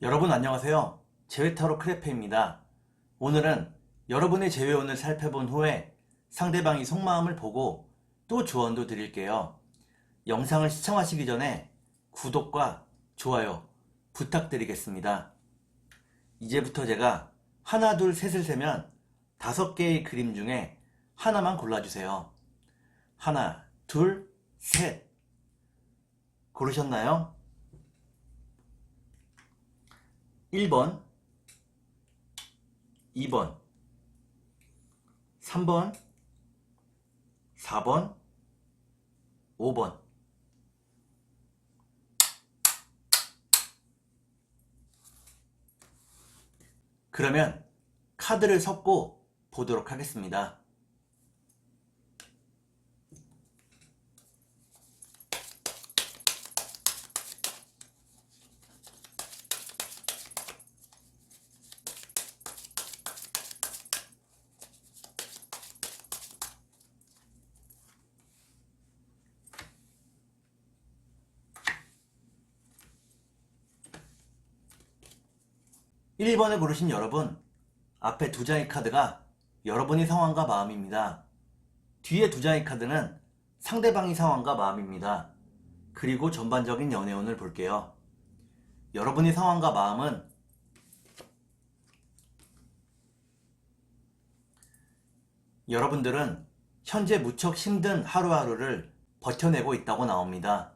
여러분 안녕하세요. 제외타로 크레페입니다. 오늘은 여러분의 제외운을 살펴본 후에 상대방이 속마음을 보고 또 조언도 드릴게요. 영상을 시청하시기 전에 구독과 좋아요 부탁드리겠습니다. 이제부터 제가 하나, 둘, 셋을 세면 다섯 개의 그림 중에 하나만 골라주세요. 하나, 둘, 셋. 고르셨나요? 1번, 2번, 3번, 4번, 5번. 그러면 카드를 섞고 보도록 하겠습니다. 일 1번을 고르신 여러분, 앞에 두 장의 카드가 여러분의 상황과 마음입니다. 뒤에 두 장의 카드는 상대방의 상황과 마음입니다. 그리고 전반적인 연애운을 볼게요. 여러분의 상황과 마음은 여러분들은 현재 무척 힘든 하루하루를 버텨내고 있다고 나옵니다.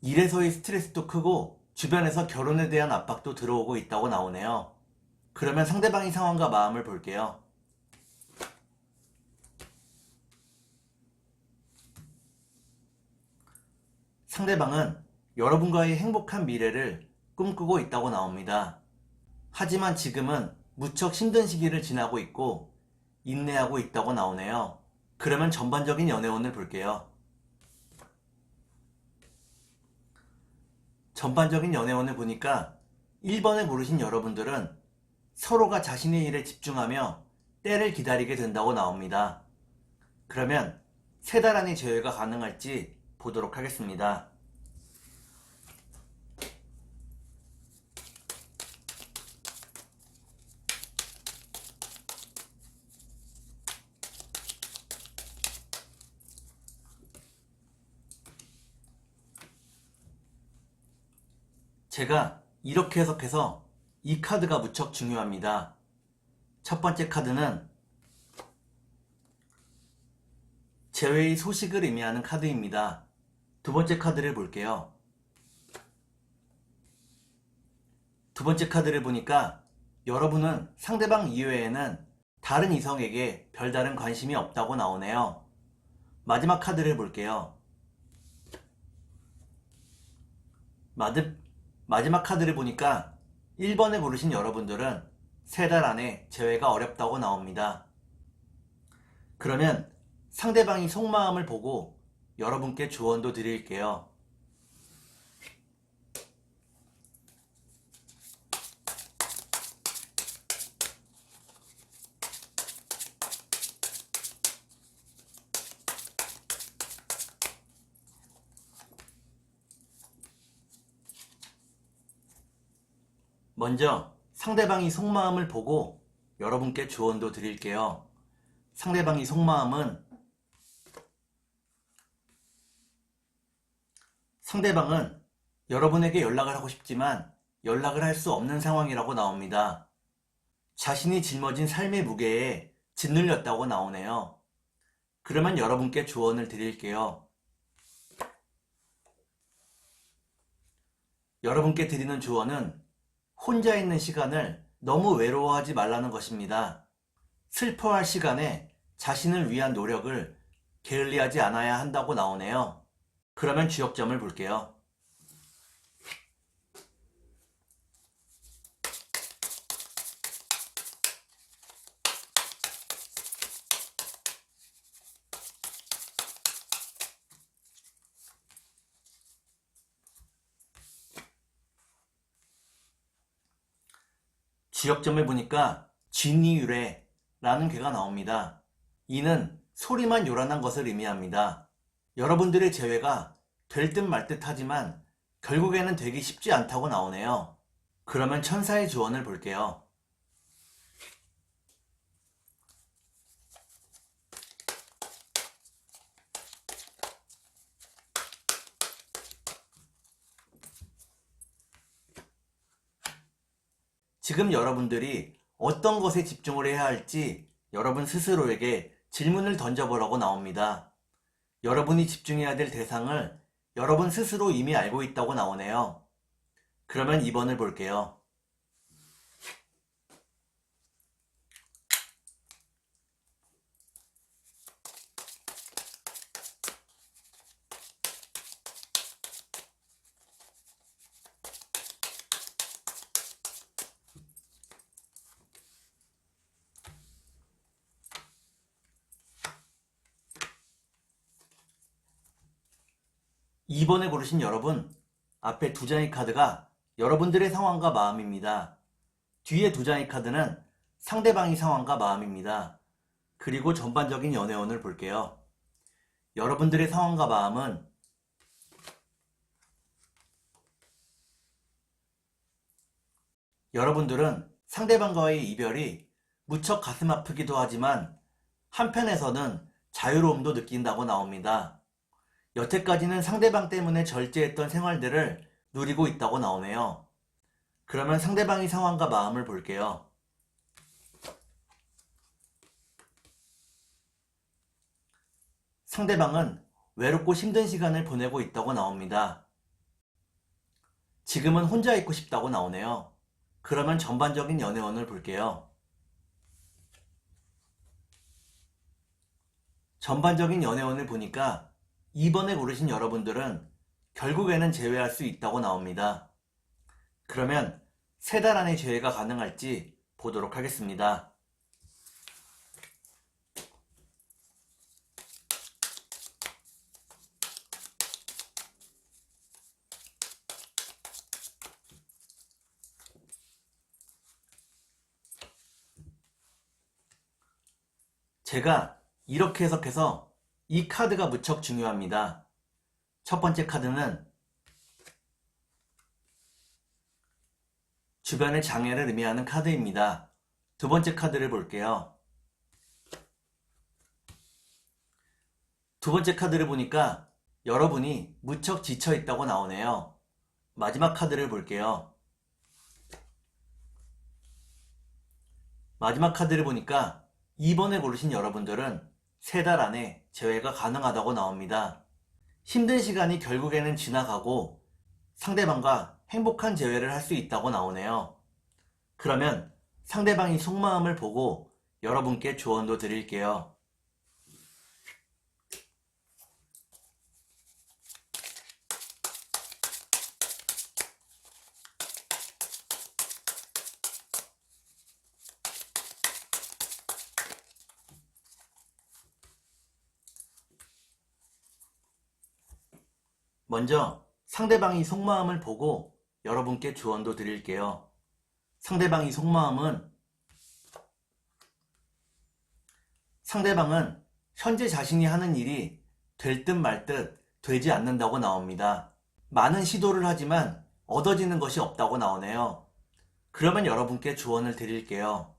일에서의 스트레스도 크고 주변에서 결혼에 대한 압박도 들어오고 있다고 나오네요. 그러면 상대방의 상황과 마음을 볼게요. 상대방은 여러분과의 행복한 미래를 꿈꾸고 있다고 나옵니다. 하지만 지금은 무척 힘든 시기를 지나고 있고 인내하고 있다고 나오네요. 그러면 전반적인 연애운을 볼게요. 전반적인 연애운을 보니까 1번을 고르신 여러분들은 서로가 자신의 일에 집중하며 때를 기다리게 된다고 나옵니다. 그러면 세 달 안에 제외가 가능할지 보도록 하겠습니다. 제가 이렇게 해석해서 이 카드가 무척 중요합니다. 첫 번째 카드는 재회의 소식을 의미하는 카드입니다. 두 번째 카드를 볼게요. 두 번째 카드를 보니까 여러분은 상대방 이외에는 다른 이성에게 별다른 관심이 없다고 나오네요. 마지막 카드를 볼게요. 마드, 마지막 카드를 보니까 1번을 고르신 여러분들은 3달 안에 재회가 어렵다고 나옵니다. 그러면 상대방이 속마음을 보고 여러분께 조언도 드릴게요. 먼저 상대방이 속마음을 보고 여러분께 조언도 드릴게요. 상대방이 속마음은 상대방은 여러분에게 연락을 하고 싶지만 연락을 할 수 없는 상황이라고 나옵니다. 자신이 짊어진 삶의 무게에 짓눌렸다고 나오네요. 그러면 여러분께 조언을 드릴게요. 여러분께 드리는 조언은 혼자 있는 시간을 너무 외로워하지 말라는 것입니다. 슬퍼할 시간에 자신을 위한 노력을 게을리하지 않아야 한다고 나오네요. 그러면 주역점을 볼게요. 지역점을 보니까 진이유래 라는 괴가 나옵니다. 이는 소리만 요란한 것을 의미합니다. 여러분들의 재회가 될 듯 말 듯 하지만 결국에는 되기 쉽지 않다고 나오네요. 그러면 천사의 주원을 볼게요. 지금 여러분들이 어떤 것에 집중을 해야 할지 여러분 스스로에게 질문을 던져보라고 나옵니다. 여러분이 집중해야 될 대상을 여러분 스스로 이미 알고 있다고 나오네요. 그러면 2번을 볼게요. 이번에 고르신 여러분, 앞에 두 장의 카드가 여러분들의 상황과 마음입니다. 뒤에 두 장의 카드는 상대방의 상황과 마음입니다. 그리고 전반적인 연애운을 볼게요. 여러분들의 상황과 마음은 여러분들은 상대방과의 이별이 무척 가슴 아프기도 하지만 한편에서는 자유로움도 느낀다고 나옵니다. 여태까지는 상대방 때문에 절제했던 생활들을 누리고 있다고 나오네요. 그러면 상대방의 상황과 마음을 볼게요. 상대방은 외롭고 힘든 시간을 보내고 있다고 나옵니다. 지금은 혼자 있고 싶다고 나오네요. 그러면 전반적인 연애원을 볼게요. 전반적인 연애원을 보니까 2번에 고르신 여러분들은 결국에는 제외할 수 있다고 나옵니다. 그러면 세 달 안에 제외가 가능할지 보도록 하겠습니다. 제가 이렇게 해석해서 이 카드가 무척 중요합니다. 첫 번째 카드는 주변의 장애를 의미하는 카드입니다. 두 번째 카드를 볼게요. 두 번째 카드를 보니까 여러분이 무척 지쳐 있다고 나오네요. 마지막 카드를 볼게요. 마지막 카드를 보니까 2번에 고르신 여러분들은 세 달 안에 재회가 가능하다고 나옵니다. 힘든 시간이 결국에는 지나가고 상대방과 행복한 재회를 할 수 있다고 나오네요. 그러면 상대방이 속마음을 보고 여러분께 조언도 드릴게요. 먼저 상대방이 속마음을 보고 여러분께 조언도 드릴게요. 상대방이 속마음은 상대방은 현재 자신이 하는 일이 될 듯 말 듯 되지 않는다고 나옵니다. 많은 시도를 하지만 얻어지는 것이 없다고 나오네요. 그러면 여러분께 조언을 드릴게요.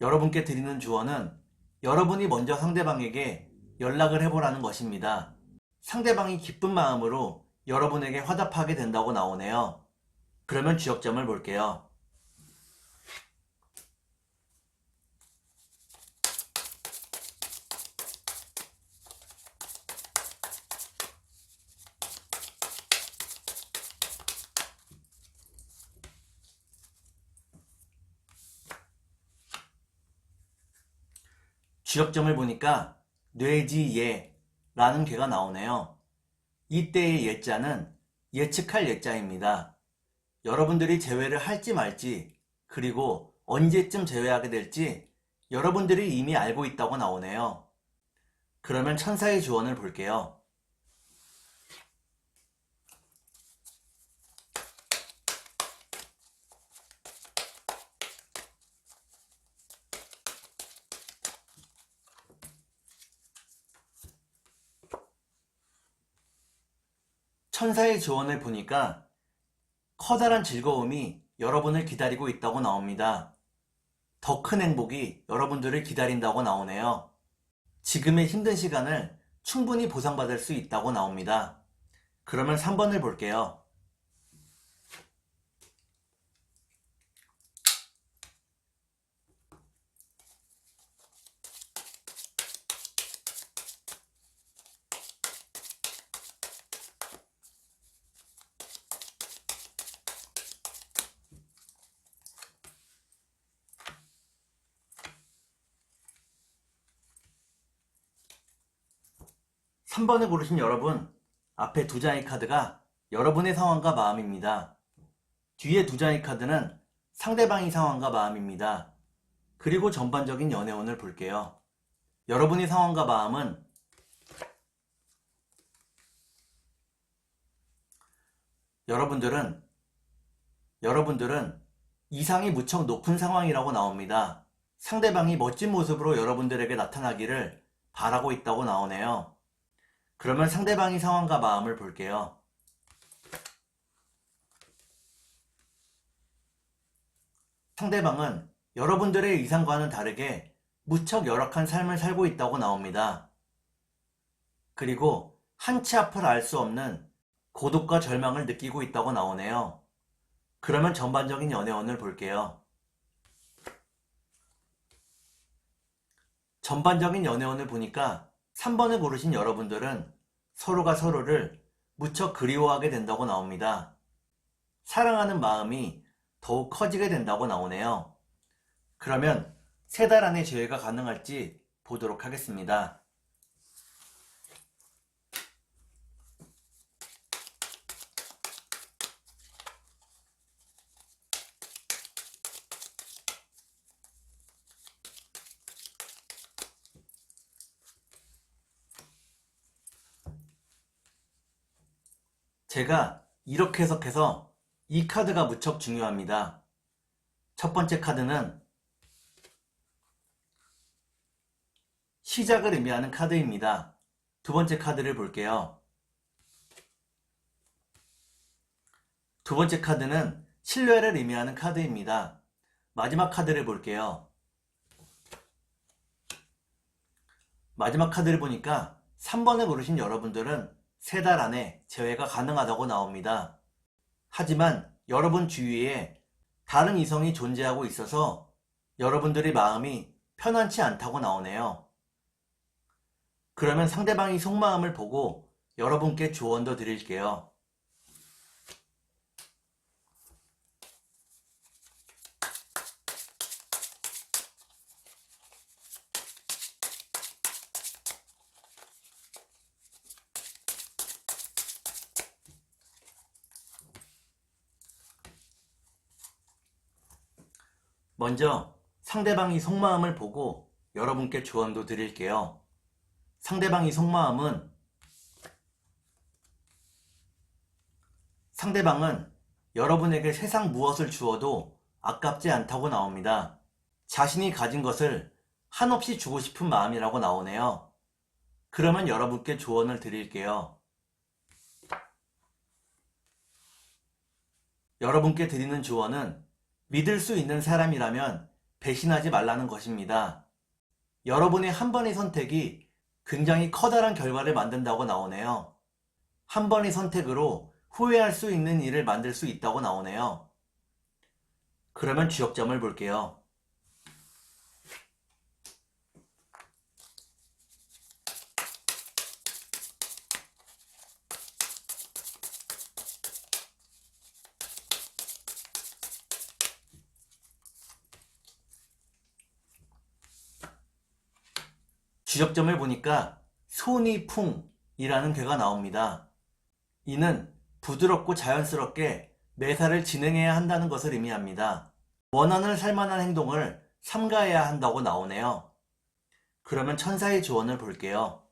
여러분께 드리는 조언은 여러분이 먼저 상대방에게 연락을 해보라는 것입니다. 상대방이 기쁜 마음으로 여러분에게 화답하게 된다고 나오네요. 그러면 주역점을 볼게요. 주역점을 보니까 뇌지예 라는 괴가 나오네요. 이때의 예자는 예측할 예자입니다. 여러분들이 제외를 할지 말지 그리고 언제쯤 제외하게 될지 여러분들이 이미 알고 있다고 나오네요. 그러면 천사의 조언을 볼게요. 천사의 조언을 보니까 커다란 즐거움이 여러분을 기다리고 있다고 나옵니다. 더 큰 행복이 여러분들을 기다린다고 나오네요. 지금의 힘든 시간을 충분히 보상받을 수 있다고 나옵니다. 그러면 3번을 볼게요. 삼번을 고르신 여러분, 앞에 두 장의 카드가 여러분의 상황과 마음입니다. 뒤에 두 장의 카드는 상대방의 상황과 마음입니다. 그리고 전반적인 연애운을 볼게요. 여러분의 상황과 마음은 여러분들은 여러분들은 이상이 무척 높은 상황이라고 나옵니다. 상대방이 멋진 모습으로 여러분들에게 나타나기를 바라고 있다고 나오네요. 그러면 상대방의 상황과 마음을 볼게요. 상대방은 여러분들의 이상과는 다르게 무척 열악한 삶을 살고 있다고 나옵니다. 그리고 한치 앞을 알 수 없는 고독과 절망을 느끼고 있다고 나오네요. 그러면 전반적인 연애원을 볼게요. 전반적인 연애원을 보니까 3번을 고르신 여러분들은 서로가 서로를 무척 그리워하게 된다고 나옵니다. 사랑하는 마음이 더욱 커지게 된다고 나오네요. 그러면 세 달 안에 재회가 가능할지 보도록 하겠습니다. 제가 이렇게 해석해서 이 카드가 무척 중요합니다. 첫 번째 카드는 시작을 의미하는 카드입니다. 두 번째 카드를 볼게요. 두 번째 카드는 신뢰를 의미하는 카드입니다. 마지막 카드를 볼게요. 마지막 카드를 보니까 3번을 고르신 여러분들은 세 달 안에 재회가 가능하다고 나옵니다. 하지만 여러분 주위에 다른 이성이 존재하고 있어서 여러분들의 마음이 편안치 않다고 나오네요. 그러면 상대방이 속마음을 보고 여러분께 조언도 드릴게요. 먼저 상대방이 속마음을 보고 여러분께 조언도 드릴게요. 상대방이 속마음은 상대방은 여러분에게 세상 무엇을 주어도 아깝지 않다고 나옵니다. 자신이 가진 것을 한없이 주고 싶은 마음이라고 나오네요. 그러면 여러분께 조언을 드릴게요. 여러분께 드리는 조언은 믿을 수 있는 사람이라면 배신하지 말라는 것입니다. 여러분의 한 번의 선택이 굉장히 커다란 결과를 만든다고 나오네요. 한 번의 선택으로 후회할 수 있는 일을 만들 수 있다고 나오네요. 그러면 지역점을 볼게요. 지적점을 보니까 손이풍이라는 괴가 나옵니다. 이는 부드럽고 자연스럽게 매사를 진행해야 한다는 것을 의미합니다. 원한을 살만한 행동을 삼가해야 한다고 나오네요. 그러면 천사의 조언을 볼게요.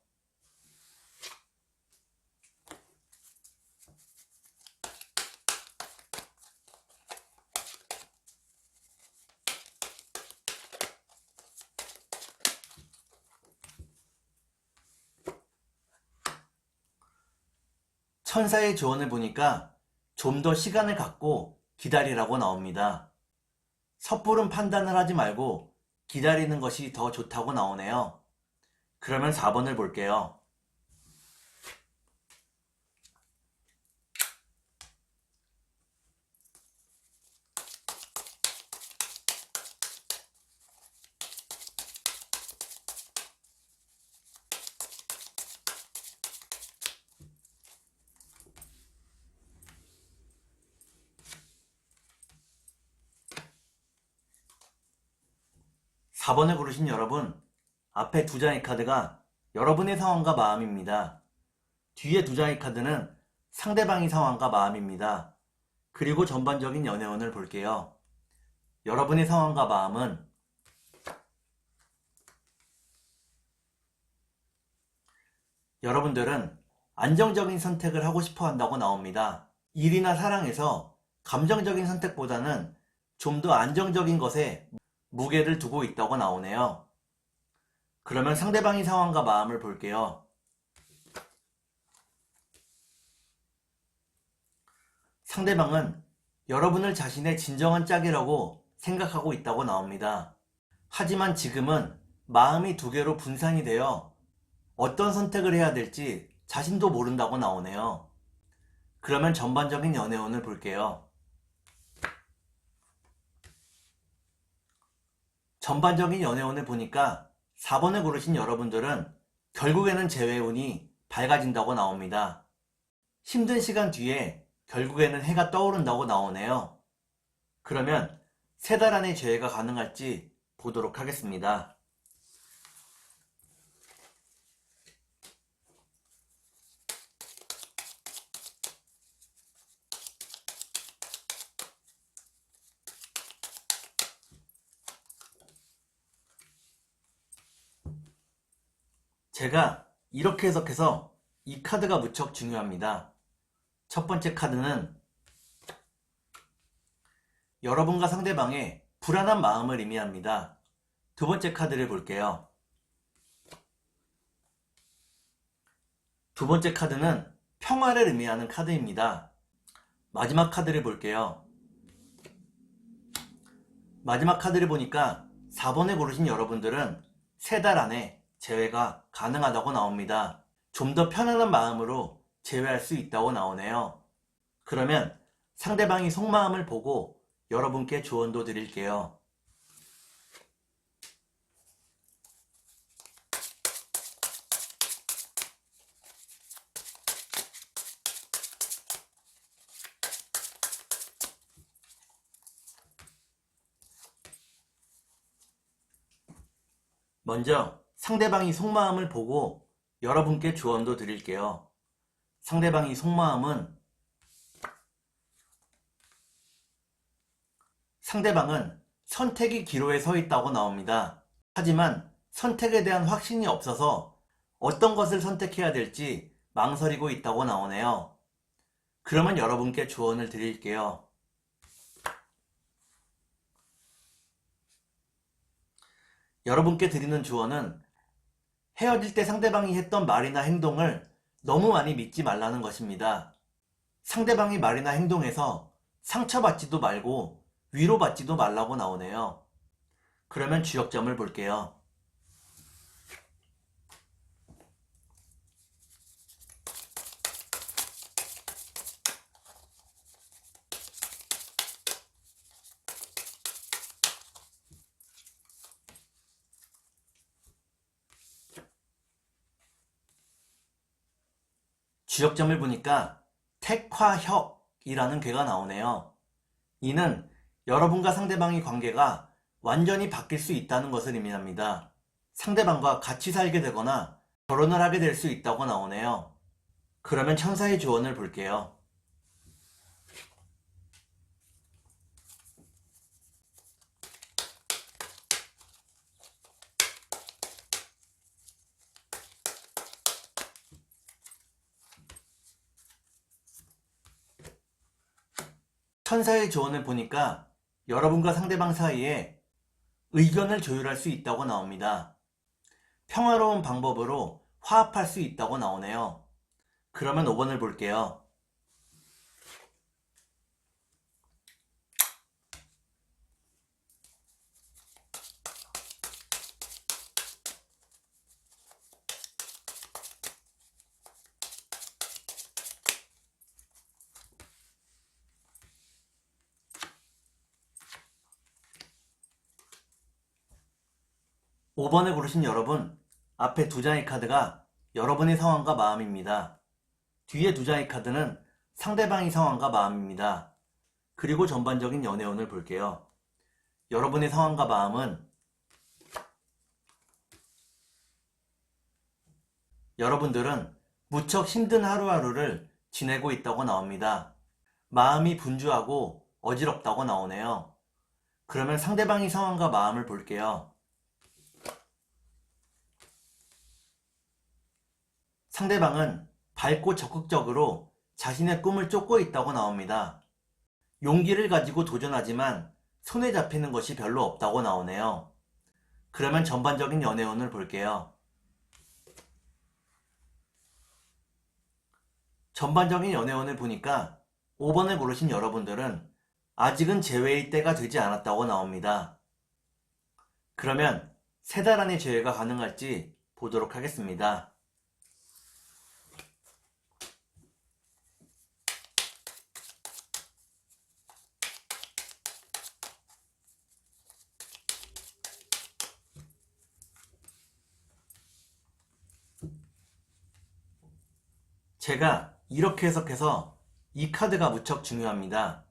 천사의 조언을 보니까 좀 더 시간을 갖고 기다리라고 나옵니다. 섣부른 판단을 하지 말고 기다리는 것이 더 좋다고 나오네요. 그러면 4번을 볼게요. 4번을 고르신 여러분, 앞에 두 장의 카드가 여러분의 상황과 마음입니다. 뒤에 두 장의 카드는 상대방의 상황과 마음입니다. 그리고 전반적인 연애운을 볼게요. 여러분의 상황과 마음은 여러분들은 안정적인 선택을 하고 싶어 한다고 나옵니다. 일이나 사랑에서 감정적인 선택보다는 좀 더 안정적인 것에 무게를 두고 있다고 나오네요. 그러면 상대방의 상황과 마음을 볼게요. 상대방은 여러분을 자신의 진정한 짝이라고 생각하고 있다고 나옵니다. 하지만 지금은 마음이 두 개로 분산이 되어 어떤 선택을 해야 될지 자신도 모른다고 나오네요. 그러면 전반적인 연애운을 볼게요. 전반적인 연애운을 보니까 4번을 고르신 여러분들은 결국에는 재회 운이 밝아진다고 나옵니다. 힘든 시간 뒤에 결국에는 해가 떠오른다고 나오네요. 그러면 세 달 안에 재회가 가능할지 보도록 하겠습니다. 제가 이렇게 해석해서 이 카드가 무척 중요합니다. 첫 번째 카드는 여러분과 상대방의 불안한 마음을 의미합니다. 두 번째 카드를 볼게요. 두 번째 카드는 평화를 의미하는 카드입니다. 마지막 카드를 볼게요. 마지막 카드를 보니까 4번에 고르신 여러분들은 세 달 안에 재회가 가능하다고 나옵니다. 좀 더 편안한 마음으로 재회할 수 있다고 나오네요. 그러면 상대방이 속마음을 보고 여러분께 조언도 드릴게요. 먼저 상대방이 속마음을 보고 여러분께 조언도 드릴게요. 상대방이 속마음은 상대방은 선택이 기로에 서 있다고 나옵니다. 하지만 선택에 대한 확신이 없어서 어떤 것을 선택해야 될지 망설이고 있다고 나오네요. 그러면 여러분께 조언을 드릴게요. 여러분께 드리는 조언은 헤어질 때 상대방이 했던 말이나 행동을 너무 많이 믿지 말라는 것입니다. 상대방이 말이나 행동에서 상처받지도 말고 위로받지도 말라고 나오네요. 그러면 주역점을 볼게요. 주역점을 보니까 택화협이라는 괴가 나오네요. 이는 여러분과 상대방의 관계가 완전히 바뀔 수 있다는 것을 의미합니다. 상대방과 같이 살게 되거나 결혼을 하게 될 수 있다고 나오네요. 그러면 천사의 조언을 볼게요. 천사의 조언을 보니까 여러분과 상대방 사이에 의견을 조율할 수 있다고 나옵니다. 평화로운 방법으로 화합할 수 있다고 나오네요. 그러면 5번을 볼게요. 5번을 고르신 여러분, 앞에 두 장의 카드가 여러분의 상황과 마음입니다. 뒤에 두 장의 카드는 상대방의 상황과 마음입니다. 그리고 전반적인 연애운을 볼게요. 여러분의 상황과 마음은 여러분들은 무척 힘든 하루하루를 지내고 있다고 나옵니다. 마음이 분주하고 어지럽다고 나오네요. 그러면 상대방의 상황과 마음을 볼게요. 상대방은 밝고 적극적으로 자신의 꿈을 쫓고 있다고 나옵니다. 용기를 가지고 도전하지만 손에 잡히는 것이 별로 없다고 나오네요. 그러면 전반적인 연애운을 볼게요. 전반적인 연애운을 보니까 5번을 고르신 여러분들은 아직은 재회의 때가 되지 않았다고 나옵니다. 그러면 세 달 안에 재회가 가능할지 보도록 하겠습니다. 제가 이렇게 해석해서 이 카드가 무척 중요합니다.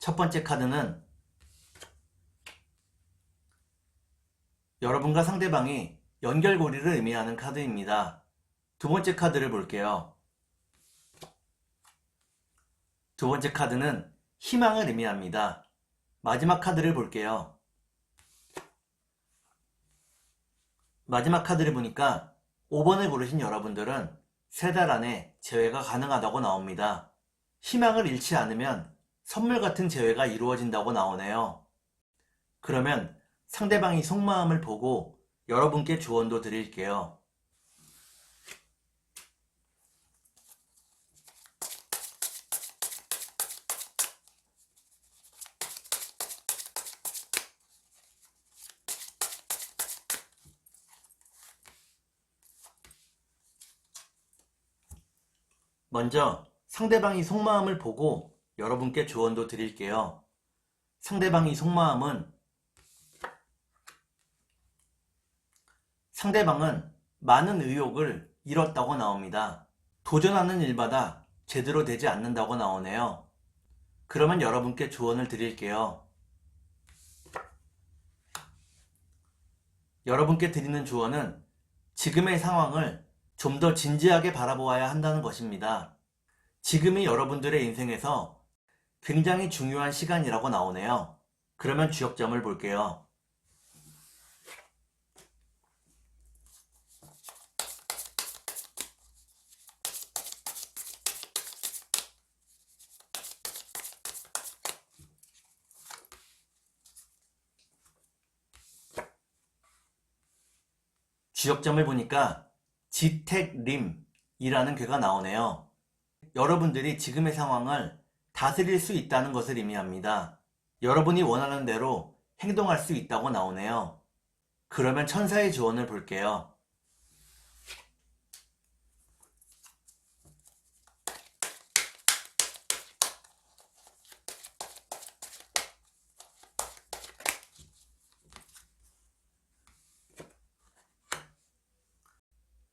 첫 번째 카드는 여러분과 상대방이 연결고리를 의미하는 카드입니다. 두 번째 카드를 볼게요. 두 번째 카드는 희망을 의미합니다. 마지막 카드를 볼게요. 마지막 카드를 보니까 5번을 고르신 여러분들은 세 달 안에 재회가 가능하다고 나옵니다. 희망을 잃지 않으면 선물 같은 재회가 이루어진다고 나오네요. 그러면 상대방이 속마음을 보고 여러분께 조언도 드릴게요. 먼저 상대방이 속마음을 보고 여러분께 조언도 드릴게요. 상대방이 속마음은 상대방은 많은 의욕을 잃었다고 나옵니다. 도전하는 일마다 제대로 되지 않는다고 나오네요. 그러면 여러분께 조언을 드릴게요. 여러분께 드리는 조언은 지금의 상황을 좀 더 진지하게 바라보아야 한다는 것입니다. 지금이 여러분들의 인생에서 굉장히 중요한 시간이라고 나오네요. 그러면 주역점을 볼게요. 주역점을 보니까 지택림이라는 괴가 나오네요. 여러분들이 지금의 상황을 다스릴 수 있다는 것을 의미합니다. 여러분이 원하는 대로 행동할 수 있다고 나오네요. 그러면 천사의 조언을 볼게요.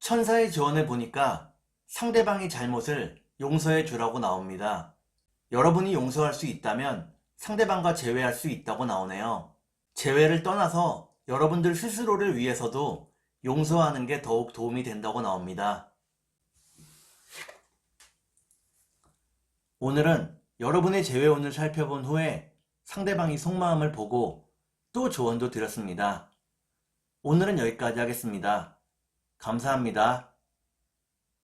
천사의 조언을 보니까 상대방의 잘못을 용서해 주라고 나옵니다. 여러분이 용서할 수 있다면 상대방과 재회할 수 있다고 나오네요. 재회를 떠나서 여러분들 스스로를 위해서도 용서하는 게 더욱 도움이 된다고 나옵니다. 오늘은 여러분의 재회운을 살펴본 후에 상대방이 속마음을 보고 또 조언도 드렸습니다. 오늘은 여기까지 하겠습니다. 감사합니다.